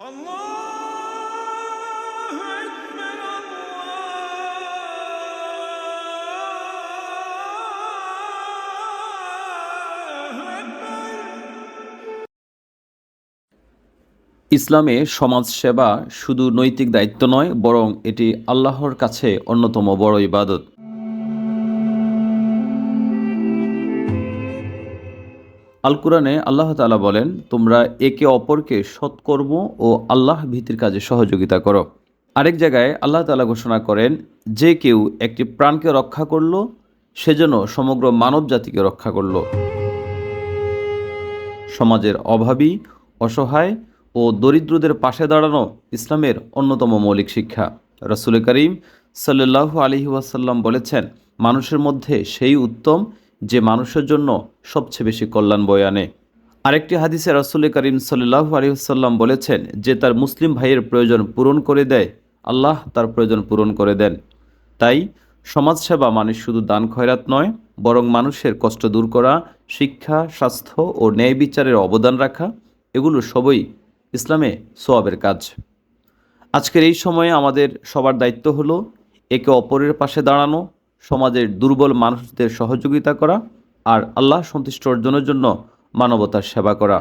ইসলামে সমাজ সেবা শুধু নৈতিক দায়িত্ব নয় বরং এটি আল্লাহর কাছে অন্যতম বড় ইবাদত। আল কুরআনে আল্লাহ তালা বলেন, তোমরা একে অপরকে সৎকর্ম ও আল্লাহ ভীতির কাজে সহযোগিতা করো। আরেক জায়গায় আল্লাহ তাআলা ঘোষণা করেন, যে কেউ একটি প্রাণকে রক্ষা করল সেজন্য সমগ্র মানব জাতিকে রক্ষা করল। সমাজের অভাবী, অসহায় ও দরিদ্রদের পাশে দাঁড়ানো ইসলামের অন্যতম মৌলিক শিক্ষা। রসুল করিম সাল্লাল্লাহু আলহি ওয়াসাল্লাম বলেছেন, মানুষের মধ্যে সেই উত্তম যে মানুষের জন্য সবচেয়ে বেশি কল্যাণ বয়ে আনে। আরেকটি হাদিসে রসুল করিম সাল্লাল্লাহু আলহি ওয়াসাল্লাম বলেছেন যে তার মুসলিম ভাইয়ের প্রয়োজন পূরণ করে দেয়, আল্লাহ তার প্রয়োজন পূরণ করে দেন। তাই সমাজসেবা মানে শুধু দান খয়রাত নয়, বরং মানুষের কষ্ট দূর করা, শিক্ষা, স্বাস্থ্য ও ন্যায় বিচারের অবদান রাখা, এগুলো সবই ইসলামে সোয়াবের কাজ। আজকের এই সময়ে আমাদের সবার দায়িত্ব হলো একে অপরের পাশে দাঁড়ানো সমাজের দুর্বল মানুষদের সহযোগিতা করা আর আল্লাহ সন্তুষ্ট অর্জনের জন্য মানবতার সেবা করা।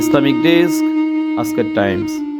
ইসলামিক ডেস্ক, আজকের টাইমস।